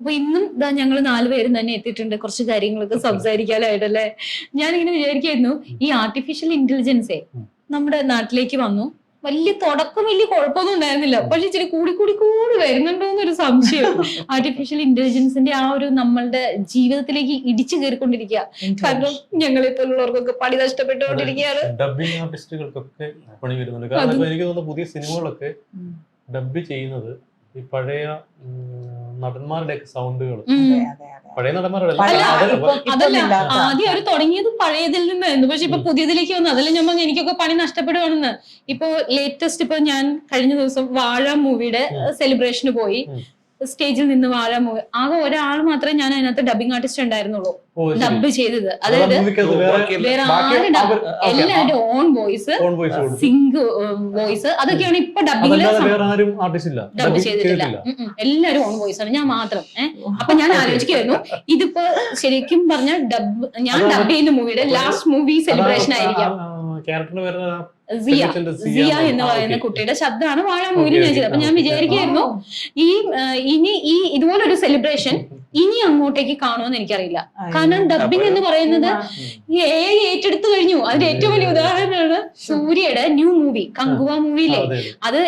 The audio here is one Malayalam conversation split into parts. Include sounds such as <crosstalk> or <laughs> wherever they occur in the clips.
അപ്പൊ ഇന്നും ഇതാ ഞങ്ങൾ നാലുപേരും തന്നെ എത്തിയിട്ടുണ്ട്. കുറച്ച് കാര്യങ്ങളൊക്കെ സംസാരിക്കാനായിട്ടല്ലേ? ഞാനിങ്ങനെ വിചാരിക്കായിരുന്നു ഈ ആർട്ടിഫിഷ്യൽ ഇന്റലിജൻസേ നമ്മുടെ നാട്ടിലേക്ക് വന്നു. വലിയ തുടക്കം വലിയ കുഴപ്പമൊന്നും ഉണ്ടായിരുന്നില്ല. പക്ഷെ ഇച്ചിരി കൂടി കൂടി കൂടി വരുന്നുണ്ടോ എന്നൊരു സംശയം. <laughs> ആർട്ടിഫിഷ്യൽ ഇന്റലിജൻസിന്റെ ആ ഒരു നമ്മളുടെ ജീവിതത്തിലേക്ക് ഇടിച്ചു കയറിക്കൊണ്ടിരിക്കുക. കാരണം ഞങ്ങളെ പോലുള്ളവർക്കൊക്കെ പണി നഷ്ടപ്പെട്ടുകൊണ്ടിരിക്കുകയാണ്. ഡബിങ് ആർട്ടിസ്റ്റുകൾക്കൊക്കെ പണി വരുന്നുണ്ട്. കാരണം എനിക്ക് തോന്നുന്നു പുതിയ സിനിമകളൊക്കെ. ഡബ് ചെയ്യുന്നത് ഈ പഴയ നടന്മാരുടെ സൗണ്ടുകൾ അതെ, അതെ, അതെ. പഴയ നടന്മാരുടെ അതല്ല ആദ്യം അവർ തുടങ്ങിയത് പഴയതിൽ നിന്നായിരുന്നു പക്ഷെ ഇപ്പൊ പുതിയതിലേക്ക് വന്നു അതിൽ ഞാൻ എനിക്കൊക്കെ പണി നഷ്ടപ്പെടുവാണെന്ന്. ഇപ്പൊ ലേറ്റസ്റ്റ് ഇപ്പൊ ഞാൻ കഴിഞ്ഞ ദിവസം വാഴ മൂവിയുടെ. സെലിബ്രേഷന് പോയി. സ്റ്റേജിൽ നിന്ന് വാഴ മൂവി ആകെ ഒരാൾ മാത്രമേ ഞാൻ അതിനകത്ത് ഡബിങ് ആർട്ടിസ്റ്റ് ഉണ്ടായിരുന്നുള്ളൂ. ഡബ് ചെയ്തത്. അതായത് വേറെ ആരും എല്ലാവരുടെ എല്ലാവരും ഓൺ വോയിസ് സിംഗ് വോയിസ് അതൊക്കെയാണ് ഇപ്പൊ ഡബിങ്ങിൽ ആരും ആർട്ടിസ്റ്റ് ഇല്ല. ഡബ് ചെയ്തിട്ടില്ല. എല്ലാവരും ഓൺ വോയിസ് ആണ്. ഞാൻ മാത്രം. ഏഹ് അപ്പൊ ഞാൻ ആലോചിക്കായിരുന്നു ഇതിപ്പോ ശരിക്കും പറഞ്ഞ ഡബ് ഞാൻ ഡബ് ചെയ്യുന്ന മൂവിയുടെ ലാസ്റ്റ് മൂവി സെലിബ്രേഷൻ ആയിരിക്കാം. ക്യാരക്ടറിന് വരുന്ന സിയ സിയ എന്ന് ആ, പറയുന്ന കുട്ടിയുടെ ശബ്ദമാണ് വാഴ മൂവിയിൽ Okay, ഞാൻ. ചെയ്തത്. അപ്പൊ ഞാൻ വിചാരിക്കായിരുന്നു ഈ ഇനി ഈ ഇതുപോലൊരു സെലിബ്രേഷൻ ഇനി അങ്ങോട്ടേക്ക് കാണുമെന്ന് എനിക്കറിയില്ല. കാരണം ഡബിംഗ് എന്ന് പറയുന്നത് ഏറ്റെടുത്തു കഴിഞ്ഞു. അതിന്റെ ഏറ്റവും വലിയ ഉദാഹരണമാണ് സൂര്യയുടെ ന്യൂ മൂവി കങ്കുവ മൂവിയിലെ. അതെ,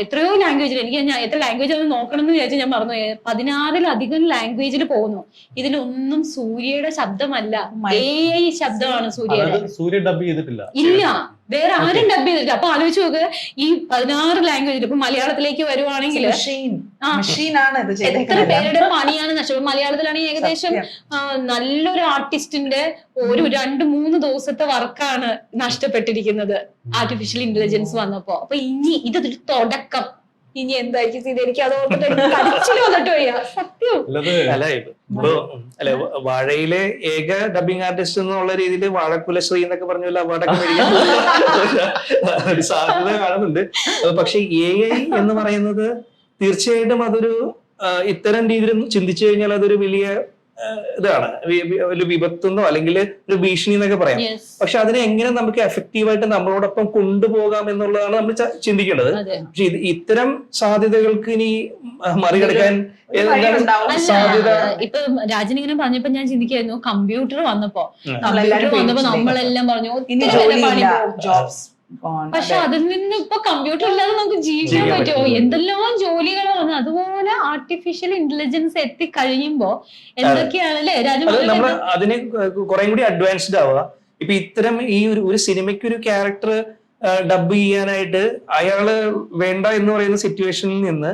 എത്രയോ ലാംഗ്വേജിൽ എനിക്ക് ഞാൻ എത്ര ലാംഗ്വേജ് അത് നോക്കണം എന്ന് വിചാരിച്ചു ഞാൻ പറഞ്ഞു പതിനാറിലധികം ലാംഗ്വേജിൽ പോകുന്നു. ഇതിലൊന്നും സൂര്യയുടെ ശബ്ദമല്ല. ഏ ഐ ശബ്ദമാണ് സൂര്യയുടെ. സൂര്യ ഡബ് ചെയ്തിട്ടില്ല. ഇല്ല. വേറെ ആരും ഡബ് ചെയ്തിട്ടില്ല. അപ്പൊ ആലോചിച്ച് നോക്ക് ഈ പതിനാറ് ലാംഗ്വേജിൽ ഇപ്പൊ മലയാളത്തിലേക്ക് വരുവാണെങ്കിൽ എത്ര പേരുടെ പണിയാണ് നഷ്ടം? മലയാളത്തിലാണെങ്കിൽ ഏകദേശം നല്ലൊരു ആർട്ടിസ്റ്റിന്റെ ഒരു രണ്ട് മൂന്ന് ദിവസത്തെ വർക്കാണ് നഷ്ടപ്പെട്ടിരിക്കുന്നത്. ആർട്ടിഫിഷ്യൽ ഇന്റലിജൻസ് വന്നപ്പോ. അപ്പൊ ഇനി ഇതൊരു തുടക്കം. ഇനി എന്തായിരിക്കും ഇത്? എനിക്ക് അത് ഓർത്തിട്ട് വന്നിട്ട് വയ്യ. സത്യം. അല്ല ഇപ്പൊ അല്ല വാഴയിലെ ഏക ഡബിങ് ആർട്ടിസ്റ്റ് എന്നുള്ള രീതിയിൽ വാഴക്കുലശ്രീ എന്നൊക്കെ പറഞ്ഞ പോലെ അവാർഡൊക്കെ മേടിക്കാൻ ഒരു സാധ്യത കാണുന്നുണ്ട്. അത് പക്ഷെ എ ഐ എന്ന് പറയുന്നത് തീർച്ചയായിട്ടും അതൊരു ഇത്തരം രീതിയിൽ ചിന്തിച്ചു കഴിഞ്ഞാൽ അതൊരു വലിയ ഇതാണ്. ഒരു വിപത്തെന്നോ അല്ലെങ്കിൽ ഒരു ഭീഷണി എന്നൊക്കെ പറയാം. പക്ഷെ അതിനെ എങ്ങനെ നമുക്ക് എഫക്റ്റീവായിട്ട് നമ്മളോടൊപ്പം കൊണ്ടുപോകാം എന്നുള്ളതാണ് നമ്മൾ ചിന്തിക്കേണ്ടത്. പക്ഷെ ഇത് ഇത്തരം സാധ്യതകൾക്ക് ഇനി മറികടക്കാൻ സാധ്യത? ഇപ്പൊ രാജൻ ഇങ്ങനെ പറഞ്ഞപ്പോ ഞാൻ ചിന്തിക്കായിരുന്നു. കമ്പ്യൂട്ടർ വന്നപ്പോ. കമ്പ്യൂട്ടർ വന്നപ്പോ? നമ്മളെല്ലാം പറഞ്ഞു പക്ഷെ അതിൽ നിന്ന് ഇപ്പൊ കമ്പ്യൂട്ടർ ഇല്ലാതെ നമുക്ക് ജീവിക്കാൻ പറ്റുമോ? പറ്റും. എന്തെല്ലാം ജോലികളാണ്. അതുപോലെ ആർട്ടിഫിഷ്യൽ ഇന്റലിജൻസ് എത്തിക്കഴിയുമ്പോ എന്തൊക്കെയാണ് അല്ലേ രാജു അത് നമ്മൾ? അതിന് കുറേ കൂടി അഡ്വാൻസ്ഡ് ആവുക. ഇപ്പൊ ഇത്തരം ഈ ഒരു ഒരു സിനിമയ്ക്ക് ഒരു ക്യാരക്ടർ ഡബ് ചെയ്യാനായിട്ട് അയാൾ വേണ്ട എന്ന് പറയുന്ന സിറ്റുവേഷനിൽ നിന്ന്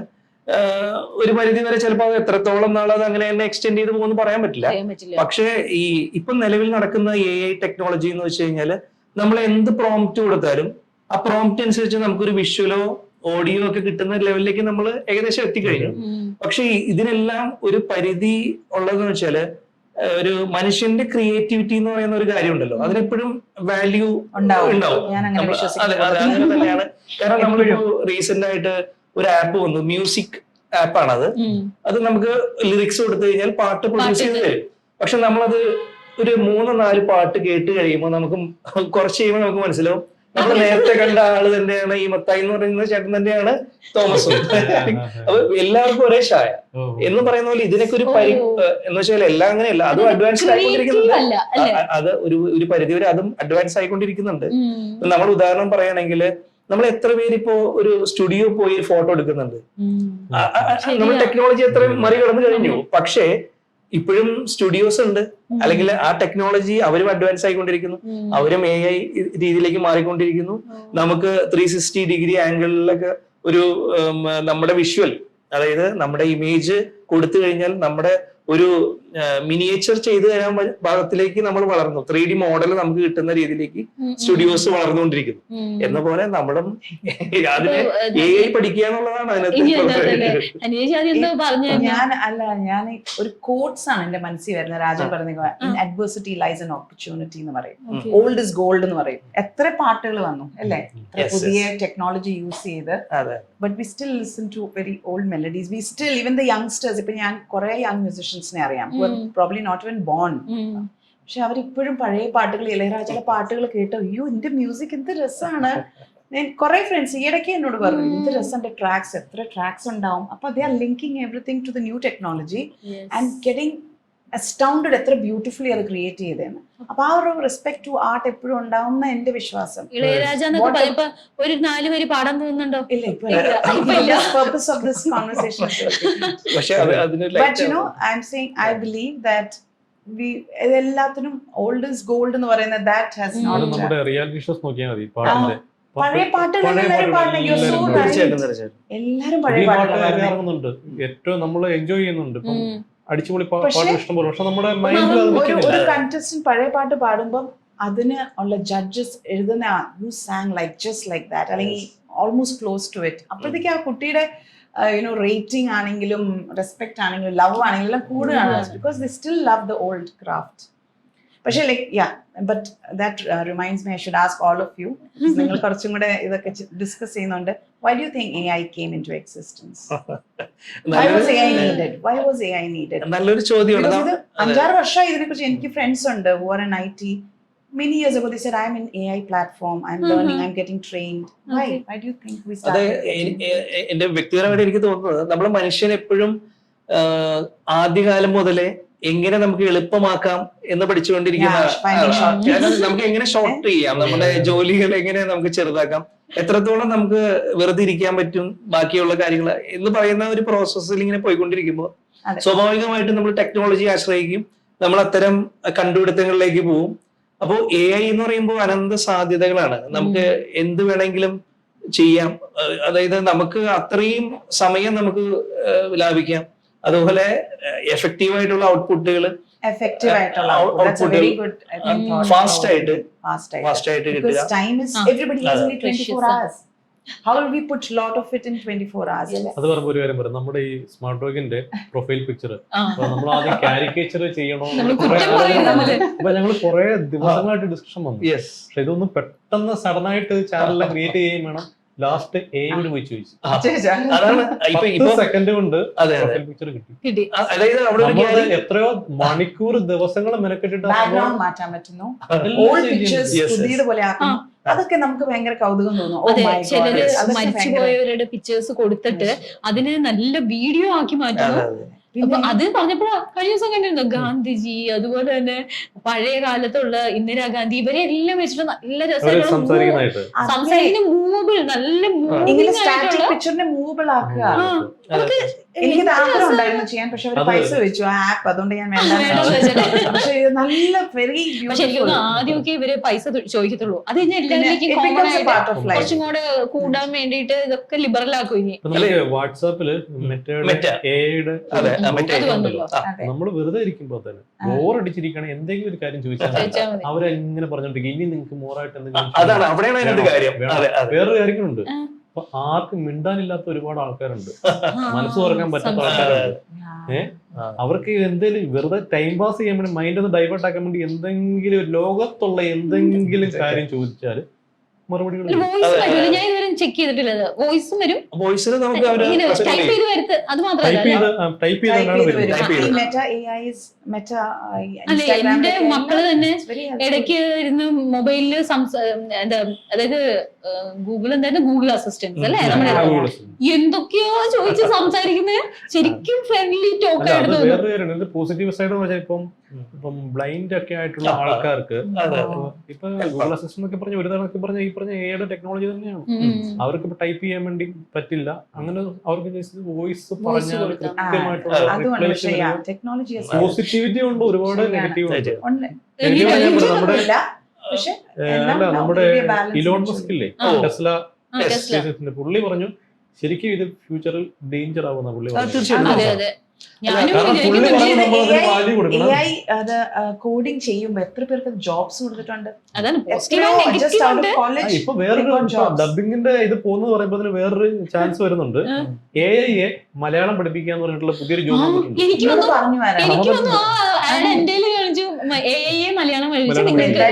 ഒരു പരിധി വരെ ചിലപ്പോൾ അത് എത്രത്തോളം നാളെ അത് അങ്ങനെ തന്നെ എക്സ്റ്റെൻഡ് ചെയ്ത് പോകുമെന്ന് പറയാൻ പറ്റില്ല. പറയാൻ പറ്റില്ല. പക്ഷേ ഈ ഇപ്പം നിലവിൽ നടക്കുന്ന എ ഐ ടെക്നോളജി എന്ന് വെച്ച് കഴിഞ്ഞാൽ നമ്മൾ എന്ത് പ്രോംപ്റ്റ് കൊടുത്താലും ആ പ്രോംപ്റ്റ് അനുസരിച്ച് നമുക്കൊരു വിഷ്വലോ ഓഡിയോ ഒക്കെ കിട്ടുന്ന ലെവലിലേക്ക് നമ്മൾ ഏകദേശം എത്തിക്കഴിഞ്ഞു. പക്ഷെ ഇതിനെല്ലാം ഒരു പരിധി ഉള്ളതെന്ന് വെച്ചാൽ ഒരു മനുഷ്യന്റെ ക്രിയേറ്റിവിറ്റി എന്ന് പറയുന്ന ഒരു കാര്യം ഉണ്ടല്ലോ അതിനെപ്പോഴും വാല്യൂ ഉണ്ടാവും. തന്നെയാണ്. കാരണം നമ്മളിപ്പോ റീസെന്റ് ആയിട്ട് ഒരു ആപ്പ് വന്നു. മ്യൂസിക് ആപ്പാണത് അത് നമുക്ക് ലിറിക്സ് കൊടുത്തു കഴിഞ്ഞാൽ പാട്ട് പ്രൊഡ്യൂസ് ചെയ്ത് തരും. പക്ഷെ നമ്മളത് ഒരു മൂന്ന് നാല് പാട്ട് കേട്ട് കഴിയുമ്പോൾ നമുക്ക് കുറച്ച് കഴിയുമ്പോൾ നമുക്ക് മനസ്സിലാവും. നമ്മൾ നേരത്തെ കണ്ട ആൾ തന്നെയാണ് ഈ മത്തായി എന്ന് പറയുന്ന ചേട്ടൻ തന്നെയാണ് തോമസ്. <laughs> അപ്പൊ എല്ലാവർക്കും ഒരേ ഷായ. എന്ന് പറയുന്ന പോലെ ഇതിനൊക്കെ ഒരു പരി എന്ന് വെച്ചാൽ എല്ലാം അങ്ങനെയല്ല അതും അഡ്വാൻസ്ഡ് Creative ആയിക്കൊണ്ടിരിക്കുന്നുണ്ട് അത് ഒരു ഒരു പരിധി വരെ അതും അഡ്വാൻസ് ആയിക്കൊണ്ടിരിക്കുന്നുണ്ട്. നമ്മൾ ഉദാഹരണം പറയുകയാണെങ്കിൽ നമ്മൾ എത്ര പേര് ഇപ്പോ ഒരു സ്റ്റുഡിയോ പോയി ഫോട്ടോ എടുക്കുന്നുണ്ട്. നമ്മൾ ടെക്നോളജി എത്രയും മറികടന്ന് കഴിഞ്ഞു. പക്ഷേ ഇപ്പോഴും സ്റ്റുഡിയോസ് ഉണ്ട്. അല്ലെങ്കിൽ ആ ടെക്നോളജി അവരും അഡ്വാൻസ് ആയിക്കൊണ്ടിരിക്കുന്നു. അവരും എ ഐ രീതിയിലേക്ക് മാറിക്കൊണ്ടിരിക്കുന്നു. നമുക്ക് ത്രീ സിക്സ്റ്റി ഡിഗ്രി ആംഗിളിലൊക്കെ ഒരു നമ്മുടെ വിഷ്വൽ അതായത് നമ്മുടെ ഇമേജ് കൊടുത്തു കഴിഞ്ഞാൽ നമ്മുടെ ഒരു മിനിയേച്ചർ ചെയ്തു തരാൻ ഭാഗത്തിലേക്ക് നമ്മൾ വളർന്നു. ത്രീ ഡി മോഡൽ നമുക്ക് കിട്ടുന്ന രീതിയിലേക്ക് സ്റ്റുഡിയോസ് വളർന്നുകൊണ്ടിരിക്കുന്നു. എന്ന പോലെ നമ്മളും അതിനെ എ ഐ പഠിക്കുക എന്നുള്ളതാണ്? അതിനകത്ത് ഞാൻ അല്ല ഞാൻ ഒരു കോട്സ് ആണ് എന്റെ മനസ്സിൽ വരുന്ന രാജൻ. പറഞ്ഞ in adversity lies an opportunity എന്ന് പറയും. ഓൾഡ് ഇസ് ഗോൾഡ് എന്ന് പറയും. എത്ര പാട്ടുകൾ വന്നു അല്ലേ? പുതിയ ടെക്നോളജി യൂസ് ചെയ്ത്. But we still listen to very old melodies we still even the youngsters ഇപ്പൊ ഞാൻ കുറെ യങ് മ്യൂസിഷ്യൻസിനെ അറിയാം. Probably not even born. പക്ഷെ അവരിപ്പോഴും പഴയ പാട്ടുകൾ ഇളയരാജയുടെ പാട്ടുകൾ കേട്ടോ അയ്യോ എന്റെ മ്യൂസിക് എന്ത് രസമാണ് കുറെ ഫ്രണ്ട്സ് ഈയിടയ്ക്ക് എന്നോട് പറഞ്ഞു എന്ത് രസമുണ്ട് ട്രാക്സ് എത്ര ട്രാക്സ് ഉണ്ടാവും. അപ്പൊ they are linking everything to the new technology and getting astounded എത്ര ബ്യൂട്ടിഫുള്ളി അത് ക്രിയേറ്റ് ചെയ്തേന്ന്. അപ്പൊ ആ ഒരു റെസ്പെക്ട് ടു ആർട്ട് എപ്പോഴും ഉണ്ടാവുന്ന എന്റെ വിശ്വാസം. ഇളയരാജ ഒരു നാല് പേര് പാടാൻ തോന്നുന്നുണ്ടോ? ഇല്ല ഇപ്പൊ ഇല്ല, this conversation purpose of this <laughs> I i'm saying i believe that എല്ലാത്തിനും ഓൾഡ് ഇസ് ഗോൾഡ് എന്ന് പറയുന്ന ദാറ്റ് ഹാസ് നോട്ട് നമ്മുടെ റിയാലിറ്റി ഷോസ് നോക്കിയാൽ മതി പാട്ടിന്റെ. പഴയ പാട്ടുകൾ പഴയ എല്ലാവരും പാടുന്ന എല്ലാവരും പഴയ പാട്ടുകൾ ഏറ്റവും നമ്മൾ എൻജോയ് ചെയ്യുന്നുണ്ട്. അടിച്ചുപൊളി പക്ഷെ നമ്മുടെ ഒരു കണ്ടസ്റ്റന്റ് പഴയ പാട്ട് പാടുമ്പോൾ അതിന് ഉള്ള ജഡ്ജസ് എഴുതുന്ന you sang like just like that അല്ലെങ്കിൽ ഓൾമോസ്റ്റ് ക്ലോസ് ടു ഇറ്റ് അപ്പോഴത്തേക്ക് ആ കുട്ടിയുടെ യുനോ റേറ്റിംഗ് ആണെങ്കിലും റെസ്പെക്ട് ആണെങ്കിലും ലവ് ആണെങ്കിലും എല്ലാം കൂടുകയാണ്. Because they still love the old craft പക്ഷേ like yeah but that reminds me I should ask all of you നിങ്ങൾ കുറച്ചും കൂടെ ഇതൊക്കെ ഡിസ്കസ് ചെയ്യുന്നുണ്ട്. Why do think A I came into existence I നല്ലൊരു ഐ ചോദ്യമാണ്. അഞ്ചാറ് വർഷം ഇത് അഞ്ചാറ് വർഷമായി ഇതിനെക്കുറിച്ച് എനിക്ക് ഫ്രണ്ട്സ് ഉണ്ട് who are in IT. Many years ago, they said, I'm in AI platform, I'm learning, Mhm. I'm getting trained. Why? Okay. Why do you think we started എന്റെ വ്യക്തിപരമായിട്ട് എനിക്ക് തോന്നുന്നത് നമ്മൾ മനുഷ്യൻ എപ്പോഴും ആദ്യകാലം മുതലേ എങ്ങനെ നമുക്ക് എളുപ്പമാക്കാം എന്ന് പഠിച്ചുകൊണ്ടിരിക്കുന്ന നമുക്ക് എങ്ങനെ ഷോർട്ട് ചെയ്യാം? നമ്മുടെ ജോലികൾ എങ്ങനെ നമുക്ക് ചെറുതാക്കാം? എത്രത്തോളം നമുക്ക് വെറുതെ ഇരിക്കാൻ പറ്റും ബാക്കിയുള്ള കാര്യങ്ങൾ എന്ന് പറയുന്ന ഒരു പ്രോസസ്സിൽ ഇങ്ങനെ പോയിക്കൊണ്ടിരിക്കുമ്പോൾ സ്വാഭാവികമായിട്ട് നമ്മൾ ടെക്നോളജി ആശ്രയിക്കും. നമ്മൾ അത്തരം കണ്ടുപിടുത്തങ്ങളിലേക്ക് പോവും. അപ്പോൾ എ ഐ എന്ന് പറയുമ്പോൾ അനന്ത സാധ്യതകളാണ്. നമുക്ക് എന്ത് വേണമെങ്കിലും ചെയ്യാം. അതായത് നമുക്ക് അത്രയും സമയം നമുക്ക് ലാഭിക്കാം. അതുപോലെ എഫക്റ്റീവ് ആയിട്ടുള്ള ഔട്ട്പുട്ടുകൾ Effective ആയിട്ടുള്ള Out- output. That's a output very good I think, Mm. thought. Fast ആയിട്ട്. ഫാസ്റ്റ് ആയിട്ട് കിട്ടുക time is, Ah. everybody has അതെ. only 24 Precious. hours. How will we put lot of it in 24 hours? Yes. അത് പറയുമ്പോൾ ഒരു കാര്യം പറയാം നമ്മുടെ ഈ സ്മാർട്ട് വർക്കിന്റെ പ്രൊഫൈൽ പിക്ചർ. നമ്മൾ ആദ്യം കാരിക്കേച്ചർ ചെയ്യണോ അപ്പൊ ഞങ്ങൾ കുറെ ദിവസങ്ങളായിട്ട് ഡിസ്കഷൻ വന്നു യെസ് പക്ഷെ ഇതൊന്നും പെട്ടെന്ന് സഡൻ ആയിട്ട് ചാനലിൽ ക്രിയേറ്റ് ചെയ്യുകയും വേണം ലാസ്റ്റ് എയോട് പോയി ചോദിച്ചു. അതാണ് ഇപ്പൊ ഇപ്പൊ സെക്കൻഡ് കൊണ്ട് പിക്ചർ കിട്ടി. കിട്ടി. അതായത് അവിടെ എത്രയോ മണിക്കൂർ ദിവസങ്ങൾ മെനക്കെട്ടിട്ട് ബാക്ക്ഗ്രൗണ്ട് മാറ്റാൻ പറ്റുന്നു. ഓൾഡ് പിക്ചേഴ്സ് ആക്കുന്നു. അതൊക്കെ നമുക്ക് ഭയങ്കര കൗതുകം തോന്നും. ഓ മൈ ചിലര് ഗോഡ് മരിച്ചുപോയവരുടെ പിക്ചേഴ്സ് കൊടുത്തിട്ട് അതിനെ നല്ല വീഡിയോ ആക്കി മാറ്റുന്നു. അപ്പൊ അത് പറഞ്ഞപ്പോഴാ കഴിഞ്ഞ ദിവസം കണ്ടിരുന്നു? ഗാന്ധിജി അതുപോലെ തന്നെ പഴയ കാലത്തുള്ള ഇന്ദിരാഗാന്ധി ഇവരെ എല്ലാം വെച്ചിട്ട് നല്ല രസമായിട്ടുള്ള സംസാരിക്കുന്ന മൂവബിൾ നല്ല മൂവിംഗ് സ്റ്റാറ്റിക് ആയിട്ടുള്ള പിക്ചറിനെ മൂവബിൾ ആക്കുക. എനിക്ക് താല്പര്യം ഉണ്ടായിരുന്നു ചെയ്യാൻ പക്ഷെ അവർ പൈസ വെച്ചു. ആ ആപ്പ് അതുകൊണ്ട് ഞാൻ വേണ്ട. പക്ഷെ ഇത് നല്ല വെരി പക്ഷെ എനിക്ക് ആദ്യമൊക്കെ ഇവർ പൈസ ചോദിക്കത്തുള്ളൂ. അത് കഴിഞ്ഞാൽ എല്ലാവരിലേക്കും പാർട്ട് ഓഫ് ലൈഫ് കുറച്ചും കൂടെ കൂടാൻ വേണ്ടിയിട്ട് ഇതൊക്കെ ലിബറൽ ആക്കും ഇനി. വാട്സാപ്പിൽ നമ്മൾ വെറുതെ ഇരിക്കുമ്പോ തന്നെ ബോറടിച്ചിരിക്കണേ എന്തെങ്കിലും ഒരു കാര്യം ചോദിച്ചാൽ അവരെങ്ങനെ പറഞ്ഞോണ്ടിരിക്കും? ഇനി നിങ്ങൾക്ക് മോറായിട്ട് എന്തെങ്കിലും അതാണ്. അവിടെയാണ് അതിന്റെ കാര്യം. വേറൊരു കാര്യങ്ങളുണ്ട്. അപ്പൊ ആർക്കും മിണ്ടാനില്ലാത്ത ഒരുപാട് ആൾക്കാരുണ്ട് മനസ്സ് തുറക്കാൻ പറ്റാത്ത. ആൾക്കാരുണ്ട് ഏ? അവർക്ക് എന്തെങ്കിലും വെറുതെ ടൈം പാസ് ചെയ്യാൻ വേണ്ടി മൈൻഡ് ഒന്ന് ഡൈവേർട്ട് ആക്കാൻ വേണ്ടി എന്തെങ്കിലും ലോകത്തുള്ള എന്തെങ്കിലും കാര്യം ചോദിച്ചാൽ മറുപടികൾ വോയിസ് ഞാൻ ഇതുവരെ ചെക്ക് ചെയ്തിട്ടില്ല വോയിസും വരും. വോയിസിൽ നമുക്ക് അവർ ടൈപ്പ് ചെയ്യും. ചെയ്ത് വരുത്ത് അത് മാത്രമല്ല എന്റെ മക്കൾ തന്നെ. ഇടയ്ക്ക് ഇരുന്ന് മൊബൈലിൽ എന്താ അതായത് ഗൂഗിൾ എന്തായാലും ഗൂഗിൾ അസിസ്റ്റൻസ് അല്ലേ. നമ്മുടെ. എന്തൊക്കെയോ ചോദിച്ച് സംസാരിക്കുന്നത് ശരിക്കും ഫ്രണ്ട്ലി ടോക്ക് ആയിരുന്നു പോസിറ്റീവ് സൈഡ് ഇപ്പം ഇപ്പം ബ്ലൈൻഡ് ഒക്കെ ആയിട്ടുള്ള ആൾക്കാർക്ക് ഇപ്പൊ ഗൂഗിൾ അസിസ്റ്റന്റ് ഒക്കെ പറഞ്ഞ ഒരു തവണ പറഞ്ഞ ഈ പറഞ്ഞ ഏത് ടെക്നോളജി തന്നെയാണ്. അവർക്ക് ഇപ്പൊ ടൈപ്പ് ചെയ്യാൻ വേണ്ടി പറ്റില്ല. അങ്ങനെ അവർക്ക് വോയിസ് പറഞ്ഞാൽ കൃത്യമായിട്ടുള്ള പോസിറ്റിവിറ്റി ഉണ്ട് ഒരുപാട് നെഗറ്റീവ് ഉണ്ട്. നമ്മുടെ- ഇലോൺ മസ്കില്ലേ മസ്ക് ഇല്ലേ? ടെസ്ല പുള്ളി പറഞ്ഞു ശരിക്കും ഇത് ഫ്യൂച്ചറിൽ ഡേഞ്ചർ ആവുന്ന പുള്ളി പറഞ്ഞു. അതെ കോഡിംഗ് ചെയ്യുമ്പോ എത്ര പേർക്ക് ജോബ്സ് കൊടുത്തിട്ടുണ്ട്? ഇപ്പൊ വേറൊരു. ഡബിങ്ങിന്റെ ഇത് പോകുന്നത് പറയുമ്പോ വേറൊരു ചാൻസ് വരുന്നുണ്ട്. എ ഐ എ മലയാളം പഠിപ്പിക്കുക എന്ന് പറഞ്ഞിട്ടുള്ള പുതിയൊരു ജോബ് എനിക്ക് പറഞ്ഞു എ മലയാളം കഴിച്ചു മലയാളം നിങ്ങൾക്ക്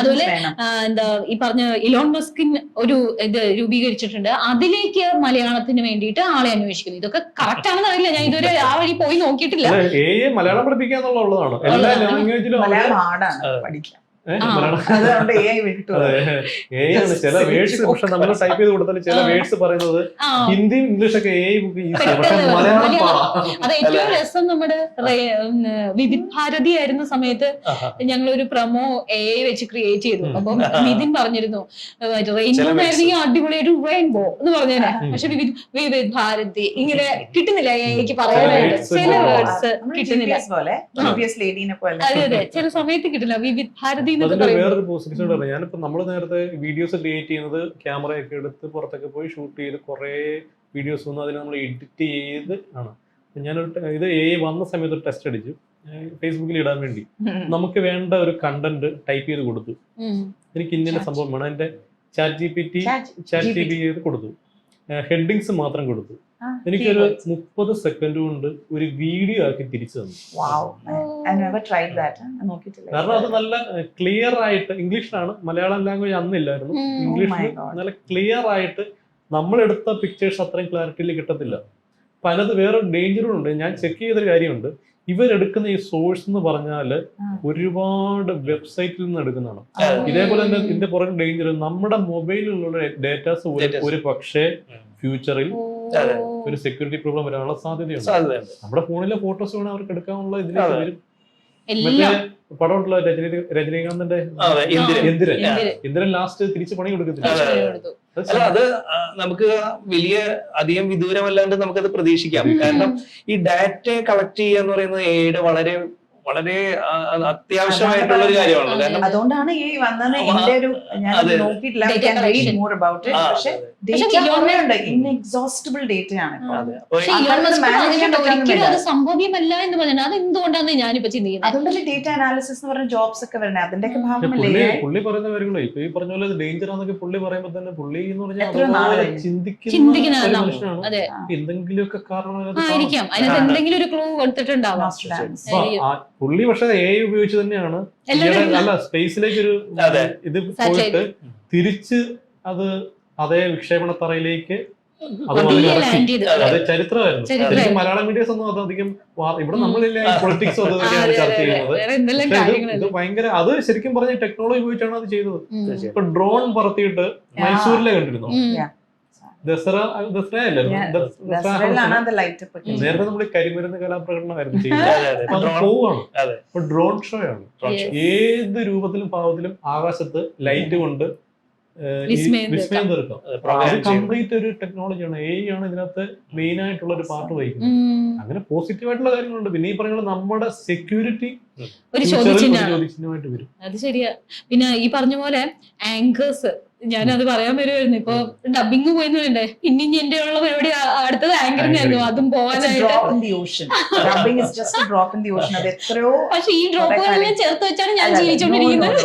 അതുപോലെ എന്താ ഈ പറഞ്ഞ ഇലോൺ മസ്കിൻ ഒരു ഇത് രൂപീകരിച്ചിട്ടുണ്ട്. അതിലേക്ക് മലയാളത്തിന് വേണ്ടിയിട്ട് ആളെ അന്വേഷിക്കുന്നു. ഇതൊക്കെ കറക്റ്റ് ആണെന്ന് അറിയില്ല. ഞാൻ ഇതുവരെ ആ വഴി പോയി നോക്കിയിട്ടില്ല. മലയാളം പഠിപ്പിക്കുക എന്നുള്ളതാണ് എല്ലാ. ലാംഗ്വേജിലും ചില വേർഡ്സ് പക്ഷെ നമ്മൾ ടൈപ്പ് ചെയ്ത് കൊടുത്താൽ ചില. വേർഡ്സ് പറയുന്നത് ഹിന്ദിയും ഇംഗ്ലീഷൊക്കെ എ ഈസി പക്ഷെ മലയാളം അത് ഏറ്റവും രസം നമ്മുടെ വിവിധ് ഭാരതി ആയിരുന്ന സമയത്ത്. ഞങ്ങൾ ഒരു പ്രമോ എ വെച്ച് ക്രിയേറ്റ് ചെയ്തു. അപ്പൊ നിതിൻ പറഞ്ഞിരുന്നു റെയിൻബോ ചില അടിപൊളി ഒരു റെയിൻബോ എന്ന് പറഞ്ഞേനെ. പക്ഷെ വിവിധ് വിവിധ് ഭാരതി ഇങ്ങനെ കിട്ടുന്നില്ല എനിക്ക് പറയാനായിട്ട്. ചില വേർഡ്സ് കിട്ടുന്നില്ല. അതെ അതെ. ചില സമയത്ത് കിട്ടില്ല. വിവിധ് ഭാരതി പറയുമ്പോൾ വേറൊരു പോസിറ്റീവ് പറയാം ഞാനിപ്പോ നമ്മൾ നേരത്തെ വീഡിയോസ് ക്രിയേറ്റ് ചെയ്യുന്നത് ക്യാമറയൊക്കെ എടുത്ത് പുറത്തൊക്കെ പോയി ഷൂട്ട് ചെയ്ത് കുറേ വീഡിയോസ് വന്നു അതിനെ നമ്മൾ എഡിറ്റ് ചെയ്ത് ആണ്. ഞാനൊരു ഇത് എ വന്ന സമയത്ത് ടെസ്റ്റ് അടിച്ചു. ഫേസ്ബുക്കിൽ ഇടാൻ വേണ്ടി. നമുക്ക് വേണ്ട ഒരു കണ്ടന്റ് ടൈപ്പ് ചെയ്ത് കൊടുത്തു. എനിക്ക് ഇന്ന സംഭവം വേണം. എന്റെ chat G P T chat G. P ചെയ്ത് കൊടുത്തു. ഹെഡിങ്സ് മാത്രം കൊടുത്തു. എനിക്കൊരു. മുപ്പത് സെക്കൻഡ് കൊണ്ട് ഒരു വീഡിയോ ആക്കി തിരിച്ചു തന്നു. കാരണം അത് നല്ല ക്ലിയർ ആയിട്ട് ഇംഗ്ലീഷിലാണ്. മലയാളം ലാംഗ്വേജ് അന്നില്ലായിരുന്നു. ഇംഗ്ലീഷ് ഇംഗ്ലീഷിൽ Oh God. നല്ല ക്ലിയർ ആയിട്ട് നമ്മൾ എടുത്ത പിക്ചേഴ്സ് അത്രയും ക്ലാരിറ്റിയിൽ കിട്ടത്തില്ല. പലത് വേറെ ഡേഞ്ചറും ഉണ്ട്. ഞാൻ ചെക്ക് ചെയ്തൊരു കാര്യമുണ്ട്. ഇവരെടുക്കുന്ന ഈ സോഴ്സ് എന്ന് പറഞ്ഞാൽ ഒരുപാട് വെബ്സൈറ്റിൽ നിന്ന് എടുക്കുന്നതാണ്. ഇതേപോലെ തന്നെ ഇതിന്റെ പുറകെ ഡേഞ്ചർ നമ്മുടെ മൊബൈലിലുള്ള ഡേറ്റാസ് ഒരു പക്ഷേ. ഫ്യൂച്ചറിൽ അതെ. ഒരു സെക്യൂരിറ്റി പ്രോബ്ലം വരാനുള്ള സാധ്യതയുണ്ട്. സാധ്യതയുണ്ട്. നമ്മുടെ ഫോണിലെ ഫോട്ടോസ് വേണം അവർക്ക് എടുക്കാനുള്ള ഇതിലേക്ക്. വരും. പടമുണ്ടല്ലോ രജനി രജനീകാന്തിന്റെ ഇന്ദിരൻ. ഇന്ദിരൻ? ലാസ്റ്റ് തിരിച്ചു പണി കൊടുക്കത്തില്ല. അതെ. തിരിച്ചു അത് അല്ല അത് നമുക്ക് വലിയ അധികം വിദൂരമല്ലാണ്ട് നമുക്കത് പ്രതീക്ഷിക്കാം. കാരണം ഈ ഡാറ്റ കളക്ട് ചെയ്യുക എന്ന് പറയുന്നത് എയുടെ വളരെ വളരെ അത്യാവശ്യമായിട്ടുള്ള ഒരു കാര്യമാണല്ലോ. കാരണം അതുകൊണ്ടാണ് ഈ വന്നത് എന്റെ ഒരു ഞാൻ. നോക്കിയിട്ടില്ല. Data collection. മോർ അബൌട്ട് ആ, പക്ഷെ. ഡേറ്റ ഉണ്ട് ഇൻഎക്സോസ്റ്റിബിൾ ചെയ്യാൻ പറഞ്ഞിട്ടുണ്ട് ഒരിക്കലും അത് സംഭവ്യമല്ല എന്ന് പറഞ്ഞത് അത് എന്തുകൊണ്ടാണ് ഞാനിപ്പോ ചിന്തിക്കുന്നത്? അതുകൊണ്ടല്ലേ ഡേറ്റ അനാലിസിസ് എന്ന് പറഞ്ഞ ജോബ്സ് ഒക്കെ വരണേ അതിന്റെ ഒക്കെ ഭാഗമല്ലേ പുള്ളി പറയുന്ന കാര്യങ്ങളെ ഇപ്പൊ ഈ പറഞ്ഞ പോലെ ഡേഞ്ചർ ആണെന്നൊക്കെ പുള്ളി പറയുമ്പോൾ തന്നെ പുള്ളി എന്ന് പറഞ്ഞാൽ ചിന്തിക്കുന്ന എന്തെങ്കിലുമൊക്കെ കാരണം. ആയിരിക്കാം. അതിനകത്ത് എന്തെങ്കിലും ഒരു ക്ലൂ കൊടുത്തിട്ടുണ്ടാവാം. പുള്ളി പക്ഷെ എ ഉപയോഗിച്ച് തന്നെയാണ്. അല്ല സ്പേസിലേക്ക് ഒരു അതെ. ഇത്. പോയിട്ട് തിരിച്ച് അത് അതേ വിക്ഷേപണ തറയിലേക്ക് അത് ചരിത്രമായിരുന്നു. മലയാള ശരിക്കും മലയാളം മീഡിയസ് ഒന്നും അത് അധികം ഇവിടെ നമ്മളില്ല പൊളിറ്റിക്സ് അതൊക്കെയാണ് ചർച്ച. ചെയ്യുന്നത്. ഇത് ഭയങ്കര അത് ശരിക്കും പറഞ്ഞ ടെക്നോളജി ഉപയോഗിച്ചാണ് അത് ചെയ്തത്. ഇപ്പൊ ഡ്രോൺ പറത്തിയിട്ട് മൈസൂരിലെ കണ്ടിരുന്നു? നേരത്തെ നമ്മൾ കരിമരുന്ന് കലാപ്രകടനമായിരുന്നു <laughs> അതെ. അപ്പൊ അത് അതെ. ഇപ്പൊ ഡ്രോൺ ഷോ ആണ്. Drone Yes. show. ഏത് രൂപത്തിലും പാവത്തിലും ആകാശത്ത് ലൈറ്റ് കൊണ്ട് വിസ്മയം തീർക്കാം. അത് കംപ്ലീറ്റ് ഒരു ടെക്നോളജിയാണ് എ ആണ് ഇതിനകത്ത് മെയിൻ ആയിട്ടുള്ള ഒരു പാർട്ട് വഹിക്കുന്നത്. അങ്ങനെ പോസിറ്റീവ് ആയിട്ടുള്ള കാര്യങ്ങളുണ്ട്. പിന്നെ ഈ പറഞ്ഞ നമ്മുടെ സെക്യൂരിറ്റി ഒരു ചോദ്യചിഹ്നമായിട്ട് വരും. അത് ശരിയാ. പിന്നെ ഈ പറഞ്ഞ പോലെ ആങ്കേഴ്സ് ഞാനത് പറയാൻ വരുമായിരുന്നു ഇപ്പൊ ഡബിങ് പോയിന്നുണ്ടേ ഇനി എന്റെ ഉള്ള എവിടെ അടുത്തത് ആങ്കറിംഗ് ആയിരുന്നു അതും പോവാനായിട്ട്. പക്ഷെ ഈ ഡ്രോപ്പുകളെല്ലാം ചേർത്ത് വെച്ചാണ് ഞാൻ. ജീവിച്ചോണ്ടിരിക്കുന്നത്.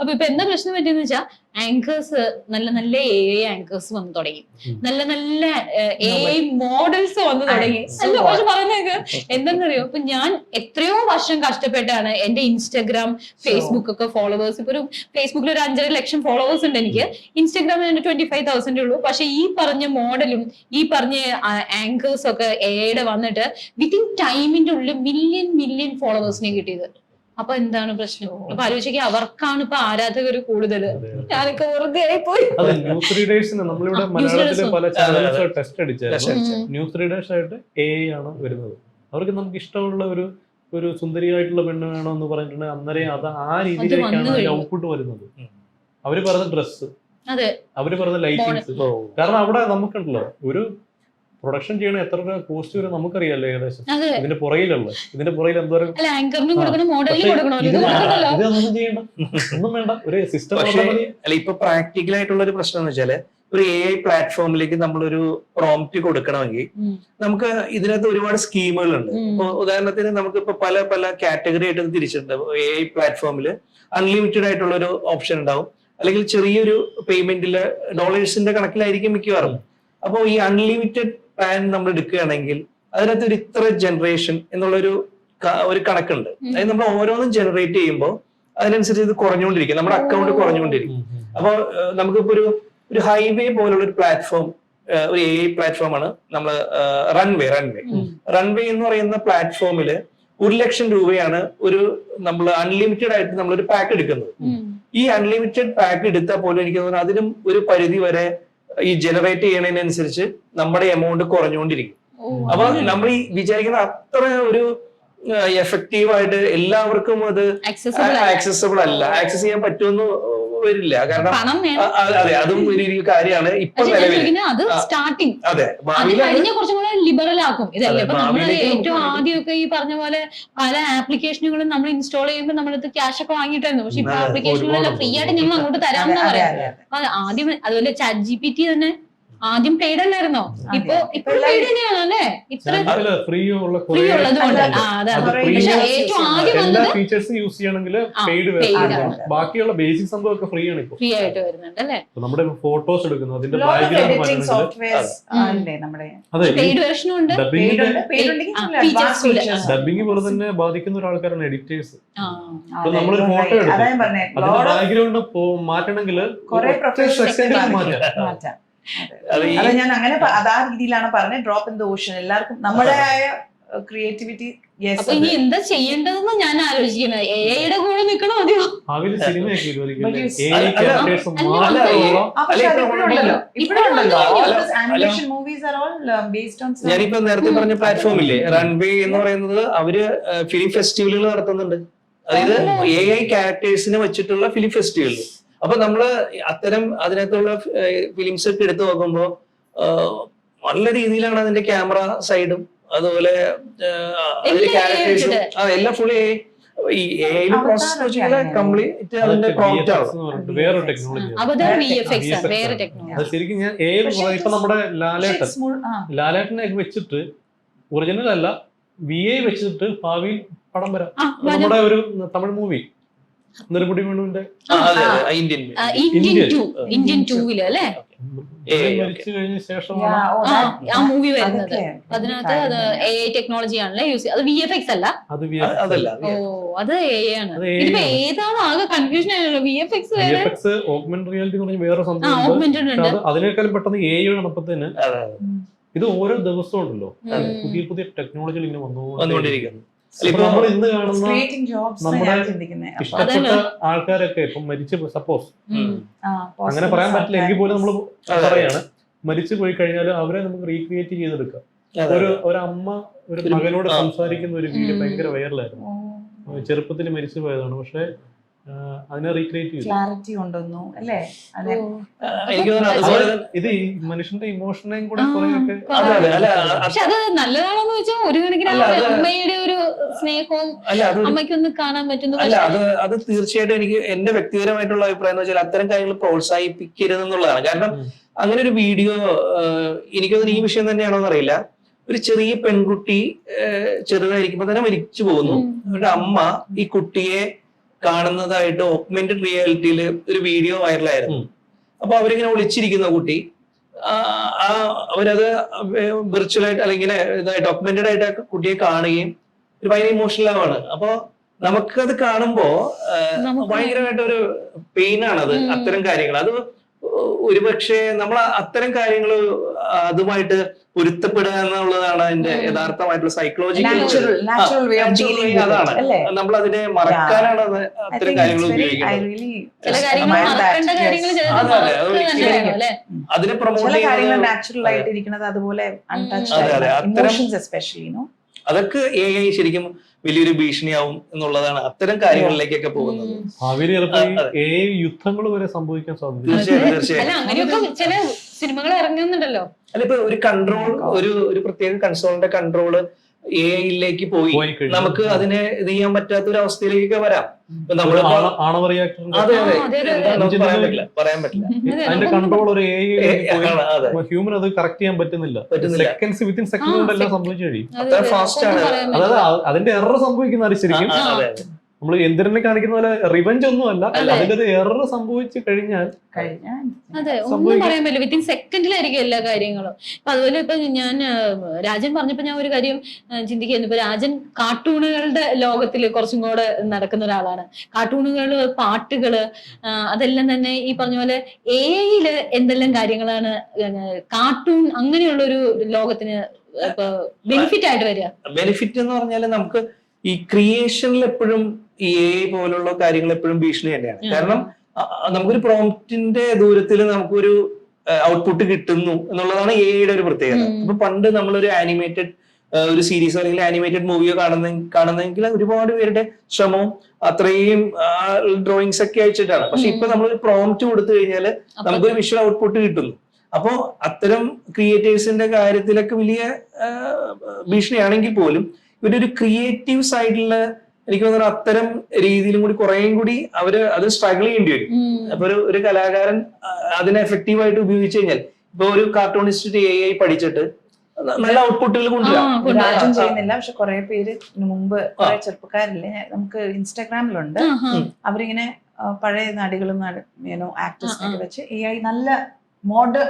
അപ്പൊ ഇപ്പൊ എന്താ പ്രശ്നം പറ്റിയെന്ന് വെച്ചാൽ ആങ്കേഴ്സ് നല്ല നല്ല എ ഐ ആങ്കേഴ്സ് വന്നു തുടങ്ങി. നല്ല നല്ല എ ഐ മോഡൽസ് വന്ന് തുടങ്ങി. നല്ല അല്ല? പക്ഷെ പറയുന്നത് എന്താണെന്നറിയോ ഇപ്പൊ ഞാൻ എത്രയോ വർഷം കഷ്ടപ്പെട്ടാണ് എന്റെ ഇൻസ്റ്റാഗ്രാം ഫേസ്ബുക്ക് ഒക്കെ ഫോളോവേഴ്സ് ഇപ്പൊ ഒരു ഫേസ്ബുക്കിൽ ഒരു അഞ്ചര ലക്ഷം ഫോളോവേഴ്സ് ഉണ്ട് എനിക്ക്. ഇൻസ്റ്റാഗ്രാമിൽ എന്റെ ട്വന്റി ഫൈവ് തൗസൻഡ് ഉള്ളൂ. പക്ഷെ ഈ പറഞ്ഞ മോഡലും ഈ പറഞ്ഞ ആങ്കേഴ്സ് ഒക്കെ എയുടെ വന്നിട്ട് വിത്തിൻ ടൈമിന്റെ ഉള്ളിൽ മില്യൺ മില്യൺ ഫോളോവേഴ്സിനെ കിട്ടിയത്. അപ്പൊ എന്താണ് പ്രശ്നം? അപ്പൊ ആലോചിക്കുക അവർക്കാണ് ഇപ്പൊ ആരാധകർ കൂടുതൽ ഞാനൊക്കെ വെറുതെ ആയിപ്പോയി. ന്യൂസ് റീഡേഴ്സിന് നമ്മളിവിടെ പല ചാനൽസ് ടെസ്റ്റ് അടിച്ചായിരുന്നു. Test ന്യൂസ് റീഡേഴ്സ് ആയിട്ട് എ ആണ് വരുന്നത്. അവർക്ക് നമുക്ക് ഇഷ്ടമുള്ള ഒരു ഒരു സുന്ദരിയായിട്ടുള്ള പെണ്ണ് വേണമെന്ന് പറഞ്ഞിട്ടുണ്ടെങ്കിൽ അന്നേരം അത് ആ രീതിയിലേക്കാണ് ഔട്ട്പുട്ട് വരുന്നത്. അവർ പറഞ്ഞ ഡ്രസ്സ് അതെ. അവർ പറഞ്ഞ ലൈറ്റിങ്സ് ഓ. കാരണം അവിടെ നമുക്കുണ്ടല്ലോ ഒരു പ്രൊഡക്ഷൻ ചെയ്യണ എത്ര രൂപ കോസ്റ്റ് വരും നമുക്കറിയാലോ ഏകദേശം. ഇതിന്റെ പുറകിലുള്ള ഇതിന്റെ പുറകിൽ എന്തോരം ചെയ്യണ്ട. ഒന്നും വേണ്ട. ഒരു സിസ്റ്റം അല്ല ഇപ്പൊ പ്രാക്ടിക്കൽ ആയിട്ടുള്ള ഒരു പ്രശ്നം എന്ന് വെച്ചാൽ ഒരു എ ഐ പ്ലാറ്റ്ഫോമിലേക്ക് നമ്മളൊരു പ്രോംപ്റ്റ് കൊടുക്കണമെങ്കിൽ നമുക്ക് ഇതിനകത്ത് ഒരുപാട് സ്കീമുകളുണ്ട്. ഉണ്ട് ഇപ്പൊ ഉദാഹരണത്തിന് നമുക്ക് ഇപ്പൊ പല പല കാറ്റഗറി ആയിട്ട് തിരിച്ചിട്ടുണ്ട്. എ ഐ പ്ലാറ്റ്ഫോമിൽ അൺലിമിറ്റഡ് ആയിട്ടുള്ള ഒരു ഓപ്ഷൻ ഉണ്ടാവും. അല്ലെങ്കിൽ ചെറിയൊരു പേയ്മെന്റിൽ ഡോളേഴ്സിന്റെ കണക്കിലായിരിക്കും മിക്കവാറും. അപ്പോൾ ഈ അൺലിമിറ്റഡ് പ്ലാൻ നമ്മൾ എടുക്കുകയാണെങ്കിൽ അതിനകത്ത് ഒരു ഇത്ര ജനറേഷൻ എന്നുള്ളൊരു ഒരു കണക്കുണ്ട്. അതായത് നമ്മൾ ഓരോന്നും ജനറേറ്റ് ചെയ്യുമ്പോൾ അതിനനുസരിച്ച് ഇത് കുറഞ്ഞുകൊണ്ടിരിക്കും. നമ്മുടെ അക്കൗണ്ട് കുറഞ്ഞുകൊണ്ടിരിക്കും. അപ്പോൾ നമുക്കിപ്പോ ഒരു ഒരു ഹൈവേ പോലുള്ള ഒരു പ്ലാറ്റ്ഫോം ഒരു എ ഐ പ്ലാറ്റ്ഫോം ആണ് നമ്മൾ റൺവേ റൺവേ റൺവേ എന്ന് പറയുന്ന പ്ലാറ്റ്ഫോമിൽ ഒരു ലക്ഷം രൂപയാണ് ഒരു നമ്മൾ അൺലിമിറ്റഡ് ആയിട്ട് നമ്മൾ ഒരു പാക്ക് എടുക്കുന്നത് ഈ അൺലിമിറ്റഡ് പാക്ക് എടുത്താൽ പോലും എനിക്ക് തോന്നുന്നു അതിനും ഒരു പരിധി വരെ ഈ ജനറേറ്റ് ചെയ്യണതിനനുസരിച്ച് നമ്മുടെ എമൗണ്ട് കുറഞ്ഞുകൊണ്ടിരിക്കും. അപ്പൊ നമ്മൾ ഈ വിചാരിക്കുന്ന അത്ര ഒരു എഫക്റ്റീവ് ആയിട്ട് എല്ലാവർക്കും അത് ആക്സസബിൾ അല്ല. ആക്സസ് ചെയ്യാൻ പറ്റുമെന്ന് വരില്ല. കാരണം അതെ അതും ഒരു കാര്യമാണ് ഇപ്പൊ നിലവിൽ അത്. സ്റ്റാർട്ടിങ് അതെ കഴിഞ്ഞ കുറച്ചും കൂടെ ലിബറൽ ആക്കും. ഇതല്ലേ? അപ്പൊ നമ്മൾ ഏറ്റവും ആദ്യമൊക്കെ ഈ പറഞ്ഞ പോലെ പല ആപ്ലിക്കേഷനുകളും നമ്മൾ ഇൻസ്റ്റാൾ ചെയ്യുമ്പോൾ നമ്മളത് ക്യാഷ് ഒക്കെ വാങ്ങിയിട്ടായിരുന്നു. പക്ഷെ ഇപ്പൊ ആപ്ലിക്കേഷനുകളെല്ലാം ഫ്രീ ആയിട്ട് ഞങ്ങൾ അങ്ങോട്ട് തരാമെന്നാ പറയാം. ആദ്യം അതുപോലെ ചാറ്റ് ജി പി ടി തന്നെ ആദ്യം പെയ്ഡ് അല്ലായിരുന്നോ. ഇപ്പൊ ഇപ്പൊ ഇപ്പൊ പെയ്ഡ് തന്നെയാണ് അല്ലേ ഇത്ര ഫ്രീ യൂസ് ചെയ്യണമെങ്കിൽ പെയ്ഡ് ബാക്കിയുള്ള ബേസിക് സംഭവമൊക്കെ ഫ്രീ ആണ് ഇപ്പോൾ ഫ്രീ ആയിട്ട് വരുന്നുണ്ട് അല്ലേ? നമ്മുടെ ഫോട്ടോസ് എടുക്കുന്നു. അതിന്റെ. ഡബിങ് പോലെ തന്നെ ബാധിക്കുന്ന ഒരാൾക്കാരാണ് എഡിറ്റേഴ്സ് ആ ഇപ്പൊ അതെ, നമ്മളൊരു ഫോട്ടോ പറഞ്ഞേ. അതിന്റെ ബാക്ക്ഗ്രൗണ്ട് മാറ്റണമെങ്കിൽ കുറെ പ്രൊഫഷണൽ സെക്കൻഡിൽ മാറ്റാം. മാറ്റാം. അതെ. ഞാൻ അങ്ങനെ അതാ രീതിയിലാണ് പറഞ്ഞത് ഡ്രോപ്പ് ഇൻ ദ ഓഷൻ എല്ലാവർക്കും നമ്മുടെ ക്രിയേറ്റിവിറ്റി അപ്പൊ ഇനി എന്താ ചെയ്യേണ്ടതെന്ന് ഞാൻ ആലോചിക്കുന്നത്. എയുടെ കൂടെ നിൽക്കണോ അതെയോ ഓൺ ഞാനിപ്പോ നേരത്തെ പറഞ്ഞ പ്ലാറ്റ്ഫോം ഇല്ലേ? റൺവേ എന്ന് പറയുന്നത് അവർ ഫിലിം ഫെസ്റ്റിവലുകൾ നടത്തുന്നുണ്ട്. അതായത് എ ഐ ക്യാരക്ടേഴ്സിനെ വെച്ചിട്ടുള്ള ഫിലിം ഫെസ്റ്റിവൽ അപ്പൊ നമ്മൾ അത്തരം അതിനകത്തുള്ള ഫിലിംസ് ഒക്കെ എടുത്തു നോക്കുമ്പോ നല്ല രീതിയിലാണ് അതിന്റെ ക്യാമറ സൈഡും അതുപോലെ അതിന്റെ എല്ലാം ക്യാരക്ടേഴ്സും എല്ലാം ഫുള്ളി ഈ എ ഐയിൽ പ്രോസസ് കംപ്ലീറ്റ് അതിന്റെ പ്രോംപ്റ്റ് ആണ്. വേറൊരു ടെക്നോളജി അവതാർ വി വേറെ ടെക്നോളജി അത് ശരിക്കും ഞാൻ പക്ഷേ ഇപ്പൊ നമ്മുടെ ലാലേട്ടൻ. ലാലേട്ടനെ വെച്ചിട്ട് ഒറിജിനൽ അല്ല വി ഐ വെച്ചിട്ട് ഭാവിയിൽ പടം വരാം. നമ്മുടെ ഒരു Tamil movie Nedumudi വേണുവിന്റെ Indian Indian Indian. Two Indian ടൂവിൽ അല്ലേ? മരിച്ചു കഴിഞ്ഞ ശേഷമാണ് ആ മൂവി വരുന്നത്. അതിനകത്ത് അത് എ ഐ ടെക്നോളജി ആണല്ലേ യൂസ് അത് വി എഫ് എക്സ് അല്ല? ഓ അത് എ ആണ്. ഇതിപ്പോ ഏതാണ് ആകെ കൺഫ്യൂഷൻ ആണല്ലോ V F X augment reality എന്ന് പറഞ്ഞ വേറെ സംഭവം അതിനേക്കാളും പെട്ടെന്ന് എ ഐ അതെ ഇത് ഓരോ ദിവസവും ഉണ്ടല്ലോ. പുതിയ പുതിയ ടെക്നോളജികൾ ഇങ്ങനെ വന്നുകൊണ്ടിരിക്കുന്നു. നമ്മൾ ഇന്ന് കാണുന്ന ഇഷ്ടപ്പെട്ട ആൾക്കാരൊക്കെ ഇപ്പൊ മരിച്ചു സപ്പോസ്. അങ്ങനെ പറയാൻ പറ്റില്ല. എങ്കിൽ പോലും നമ്മൾ. പറയാണ് മരിച്ചു പോയി കഴിഞ്ഞാൽ അവരെ നമുക്ക് റീക്രിയേറ്റ് ചെയ്തെടുക്കാം. ഒരു ഒരു അമ്മ ഒരു മകനോട് സംസാരിക്കുന്ന ഒരു വീഡിയോ ഭയങ്കര വൈറലായിരുന്നു ചെറുപ്പത്തിൽ മരിച്ചു പോയതാണ്. പക്ഷെ അതിനെ റീക്രിയേറ്റ് ചെയ്തു. ക്ലാരിറ്റി കൊണ്ടുവന്നു അല്ലേ? അതെ. ഇത് മനുഷ്യന്റെ ഇമോഷനെയും കൂടെ പക്ഷെ അത് നല്ലതാണോന്ന് വെച്ചാൽ ഒരു കണക്കിന് അമ്മയുടെ ഒരു സ്നേഹവും അമ്മയ്ക്കൊന്ന് കാണാൻ പറ്റുന്നു അല്ല അത് അത് തീർച്ചയായിട്ടും എനിക്ക് എന്റെ വ്യക്തിപരമായിട്ടുള്ള അഭിപ്രായം എന്ന് വെച്ചാൽ അത്തരം കാര്യങ്ങൾ പ്രോത്സാഹിപ്പിക്കരുത് എന്നുള്ളതാണ് കാരണം അങ്ങനെ ഒരു വീഡിയോ എനിക്ക് ഈ വിഷയം തന്നെയാണോ എന്നറിയില്ല. ഒരു ചെറിയ പെൺകുട്ടി ചെറുതായിരിക്കുമ്പോ ചെറുതായിരിക്കുമ്പോൾ തന്നെ മരിച്ചു പോകുന്നു. അവരുടെ അമ്മ ഈ കുട്ടിയെ കാണുന്നതായിട്ട് ഓഗ്മെന്റഡ് റിയാലിറ്റിയിൽ ഒരു വീഡിയോ വൈറലായിരുന്നു. അപ്പൊ അവരിങ്ങനെ ഒളിച്ചിരിക്കുന്ന കുട്ടി ആ അവരത് വിർച്വലായിട്ട് അല്ലെങ്കിൽ ഇതായിട്ട് ഓഗ്മെന്റഡ് ആയിട്ട് കുട്ടിയെ കാണുകയും ഒരു ഭയങ്കര ഇമോഷണൽ ആവാണ്. അപ്പൊ നമുക്കത് കാണുമ്പോ ഭയങ്കരമായിട്ട് ഒരു പെയിൻ ആണത് അത്തരം കാര്യങ്ങൾ. അത് ഒരുപക്ഷെ നമ്മൾ അത്തരം കാര്യങ്ങൾ അതുമായിട്ട് പൊരുത്തപ്പെടുക എന്നുള്ളതാണ് അതിന്റെ. യഥാർത്ഥമായിട്ടുള്ള psychological natural natural way of dealing അതാണ്. നമ്മൾ അതിനെ മറക്കാനാണ് അത്തരം കാര്യങ്ങൾ ഉപയോഗിക്കുന്നത്. അതിനെ പ്രൊമോട്ട് ചെയ്യുന്നത് അതുപോലെ അതൊക്കെ എ ഐ ശരിക്കും വലിയൊരു ഭീഷണിയാവും എന്നുള്ളതാണ് അത്തരം കാര്യങ്ങളിലേക്കൊക്കെ പോകുന്നത്. ഭാവിയിൽ. യുദ്ധങ്ങൾ വരെ സംഭവിക്കാൻ സാധ്യത അല്ല അങ്ങനെയൊക്കെ ചില സിനിമകൾ ഇറങ്ങുന്നുണ്ടല്ലോ. അല്ല ഇപ്പൊ ഒരു കൺട്രോൾ ഒരു ഒരു പ്രത്യേക കൺസോളിന്റെ കൺട്രോൾ എ ഐയിലേക്ക് പോയി. നമുക്ക് അതിനെ ഇത് ചെയ്യാൻ പറ്റാത്ത ഒരു അവസ്ഥയിലേക്ക് വരാം നമ്മൾ അതെ അതെ. പറയാൻ പറ്റില്ല പറയാൻ പറ്റില്ല. അതിന്റെ കൺട്രോൾ ഒരു ഹ്യൂമൻ അത്. കറക്റ്റ് ചെയ്യാൻ പറ്റുന്നില്ല. സെക്കൻഡ്സ് വിത്തിൻ സെക്കൻഡ് കൊണ്ട് എല്ലാം സംഭവിച്ചു കഴിയും. അതായത് അതിന്റെ എറർ സംഭവിക്കുന്ന ശരിക്കും നമ്മൾ എന്തിനെ കാണിക്കുന്ന പോലെ റിവഞ്ച് ഒന്നും അല്ല അതെ. അതിന്റെ ഒരു എറർ സംഭവിച്ചു കഴിഞ്ഞാൽ അതെ ഒന്നും. പറയാൻ പറ്റില്ല. വിത്തിൻ സെക്കൻഡിലായിരിക്കും എല്ലാ കാര്യങ്ങളും. ഇപ്പൊ അതുപോലെ ഇപ്പൊ ഞാൻ രാജൻ പറഞ്ഞപ്പോ ഞാൻ ഒരു കാര്യം ചിന്തിക്കുന്നു ഇപ്പൊ രാജൻ കാർട്ടൂണുകളുടെ ലോകത്തിൽ കുറച്ചും കൂടെ നടക്കുന്ന ഒരാളാണ്. കാർട്ടൂണുകൾ പാട്ടുകൾ അതെല്ലാം തന്നെ ഈ പറഞ്ഞ പോലെ എയിൽ എന്തെല്ലാം കാര്യങ്ങളാണ് കാർട്ടൂൺ അങ്ങനെയുള്ള ഒരു ലോകത്തിന് ബെനിഫിറ്റ് ആയിട്ട് വരിക? ബെനിഫിറ്റ് എന്ന് പറഞ്ഞാൽ നമുക്ക് ഈ ക്രിയേഷനിൽ എപ്പോഴും ഈ എ പോലുള്ള കാര്യങ്ങൾ എപ്പോഴും ഭീഷണി തന്നെയാണ്. കാരണം നമുക്കൊരു പ്രോംപ്റ്റിന്റെ ദൂരത്തിൽ നമുക്കൊരു ഔട്ട്പുട്ട് കിട്ടുന്നു എന്നുള്ളതാണ് എയുടെ ഒരു പ്രത്യേകത. അപ്പൊ ഇപ്പൊ പണ്ട് നമ്മളൊരു ആനിമേറ്റഡ് ഒരു സീരീസ് അല്ലെങ്കിൽ ആനിമേറ്റഡ് മൂവിയോ കാണുന്ന കാണുന്നെങ്കിൽ ഒരുപാട് പേരുടെ ശ്രമവും അത്രയും ഡ്രോയിങ്സ് ഒക്കെ അയച്ചിട്ടാണ്. പക്ഷെ ഇപ്പൊ നമ്മളൊരു പ്രോംപ്റ്റ് കൊടുത്തു കഴിഞ്ഞാൽ നമുക്ക് നമുക്കൊരു വിഷ്വൽ ഔട്ട്പുട്ട് കിട്ടുന്നു. അപ്പോ അത്തരം ക്രിയേറ്റേഴ്സിന്റെ കാര്യത്തിലൊക്കെ വലിയ ഭീഷണിയാണെങ്കിൽ പോലും ഇവരുടെ ഒരു ക്രിയേറ്റീവ് സൈഡിൽ എനിക്ക് തോന്നുന്നു അത്തരം രീതിയിലും കൂടി കുറേയും കൂടി അവർ അത് സ്ട്രഗിൾ ചെയ്യേണ്ടി വരും. അപ്പൊ ഒരു ഒരു കലാകാരൻ അതിനെ എഫക്റ്റീവ് ആയിട്ട് ഉപയോഗിച്ചു കഴിഞ്ഞാൽ ഇപ്പൊ ഒരു കാർട്ടൂണിസ്റ്റ് എ ഐ പഠിച്ചിട്ട് നല്ല ഔട്ട്പുട്ടുകൾ കൊണ്ടുവരാം. ചെയ്യുന്നില്ല പക്ഷെ കുറെ പേര് മുമ്പ് കുറെ ചെറുപ്പക്കാരില്ലേ നമുക്ക് ഇൻസ്റ്റാഗ്രാമിലുണ്ട്. അവരിങ്ങനെ പഴയ നടികളും ആക്ടേഴ്സിനൊക്കെ. വെച്ച് എ ഐ നല്ല മോഡേൺ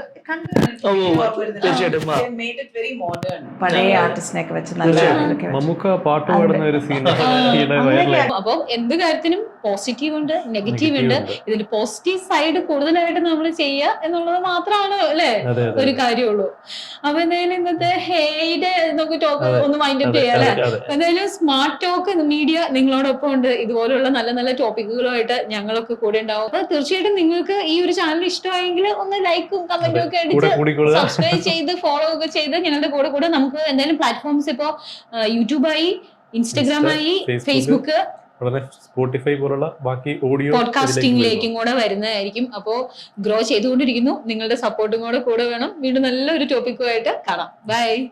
പഴയ. ആർട്ടിസ്റ്റിനെ ഒക്കെ വെച്ച് നല്ല. മമ്മൂക്ക പാട്ട് പാടുന്ന ഒരു സീൻ അങ്ങനെയാ. വൈറലായി അപ്പൊ എന്ത് കാര്യത്തിനും പോസിറ്റീവ് ഉണ്ട് നെഗറ്റീവ് ഉണ്ട്. ഇതിന്റെ പോസിറ്റീവ് സൈഡ് കൂടുതലായിട്ട് നമ്മൾ ചെയ്യുക എന്നുള്ളത് മാത്രമാണ് അല്ലെ? ഒരു കാര്യമുള്ളൂ. അപ്പൊ എന്തായാലും ഇന്നത്തെ ഹേയുടെ നമുക്ക് ടോക്ക് ഒന്ന് മൈൻഡ് അപ്പ് ചെയ്യാം അല്ലെ. എന്തായാലും സ്മാർട്ട് ടോക്ക് മീഡിയ നിങ്ങളോടൊപ്പം ഉണ്ട്. ഇതുപോലുള്ള നല്ല നല്ല ടോപ്പിക്കുകളുമായിട്ട് ഞങ്ങളൊക്കെ കൂടെ ഉണ്ടാവും. അപ്പൊ തീർച്ചയായിട്ടും നിങ്ങൾക്ക് ഈ ഒരു ചാനൽ ഇഷ്ടമായെങ്കിൽ ഒന്ന് ലൈക്കും കമന്റും ഒക്കെ അടിച്ച് സബ്സ്ക്രൈബ് ചെയ്ത് ഫോളോ ഒക്കെ ചെയ്ത് ഞങ്ങളുടെ കൂടെ കൂടെ നമുക്ക് എന്തായാലും പ്ലാറ്റ്ഫോംസ് ഇപ്പോ യൂട്യൂബായി ഇൻസ്റ്റഗ്രാമായി ഫേസ്ബുക്ക് ഉടനെ സ്പോട്ടിഫൈ പോലുള്ള ബാക്കി ഓഡിയോ പോഡ്കാസ്റ്റിംഗിലേക്കും കൂടെ വരുന്നതായിരിക്കും. അപ്പോ ഗ്രോ ചെയ്തുകൊണ്ടിരിക്കുന്നു. നിങ്ങളുടെ സപ്പോർട്ടും കൂടെ കൂടെ വേണം. വീണ്ടും നല്ലൊരു ടോപ്പിക്കുമായിട്ട് കാണാം. ബൈ